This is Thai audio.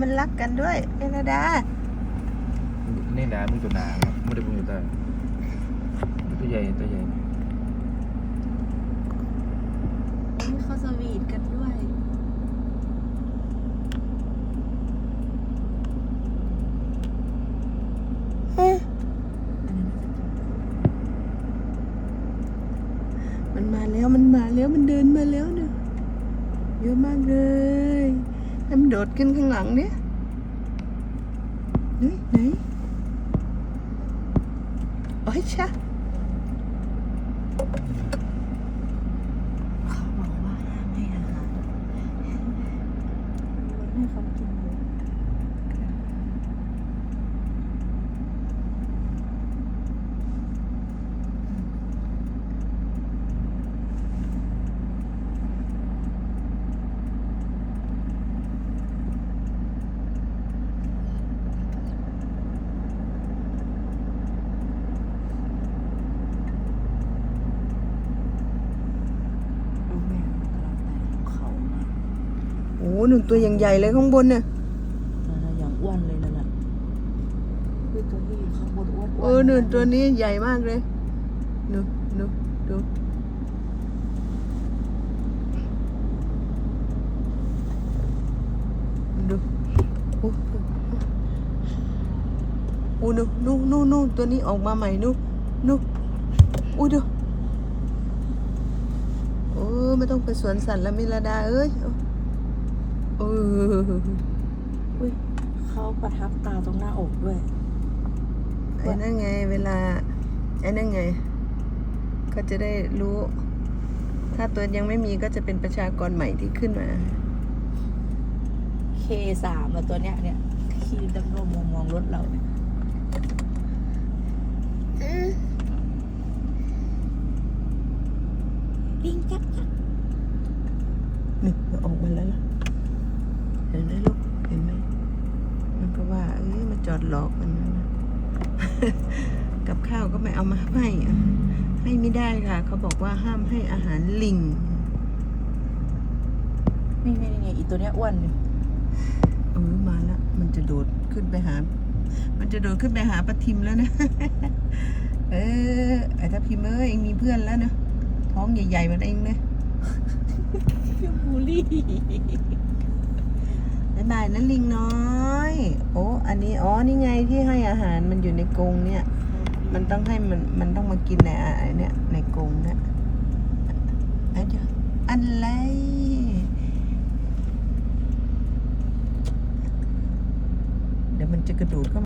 มันรักกันด้วยเอลดานี่ด่ามึงตัวหนาครับไม่ได้มึงตัวตาตัวใหญ่ตัวใหญ่นี่เขาสวีทกันด้วยเอ๊ะมันมาแล้วมันมาแล้วมันเดินมาแล้วเนี่ย เยอะมากเลยให้มันโดดขึ้นข้างหลังเนี่ยไหนไหนโอ้ยชะ เขาบอกว่าห้ามให้อาหารให้เขากินอยู่ เอาแม่กำลังไปของเขามา โอ้ หนึ่งตัวอย่างใหญ่เลยข้างบนเนี่ยนั่นน่ะอย่างอ้วนเลยนั่นน่ะคือตัวที่อยู่ข้างบนอ้วนๆเออหนึ่งตัวนี้ใหญ่มากเลยดูดูดูดูโอ้โหโอ้นู่นนู่นนู่นนู่นตัวนี้ออกมาใหม่นู่นนู่นโอ้ดูโอ้ไม่ต้องไปสวนสัตว์แล้วมิลดาเอ้ย เอออุ้ยเขาประทับตาตรงหน้าอกด้วยไอ้นั่นไง เวลาไอ้นั่นไง ก็จะได้รู้ ถ้าตัวยังไม่มีก็จะเป็นประชากรใหม่ที่ขึ้นมาเคสามอะตัวเนี้ยเนี่ยขี่ดังโดมมองรถเราเนี่ยปิ้งจักจักนี่มันออกมาแล้วล่ะเห็นไหมลูกเห็นไหมมันก็ว่า เอ้ยมาจอดหลอกมันนะกับข้าวก็ไม่เอามาให้อะให้ไม่ได้ค่ะ เขาบอกว่าห้ามให้อาหารลิงนี่ไม่ได้ไงอีตัวเนี้ยอ้วนอยู่เออมาแล้วมันจะโดดขึ้นไปหา มันจะโดดขึ้นไปหาปะทิมแล้วนะ เออไอ้ทัพพิมเอ้ยเองมีเพื่อนแล้วนะท้องใหญ่ๆเหมันเองเลยบูลลี่ บ๊ายบายนะลิงน้อย โอ้ อันนี้ อ๋อ นี่ไงที่ให้อาหารมันอยู่ในกรงเนี่ย มันต้องให้มัน มันต้องมากินในอะไอ้เนี่ย ในกรงเนี่ยไอ้เจ้าอะไรเดี๋ยวมันจะกระโดดเข้ามา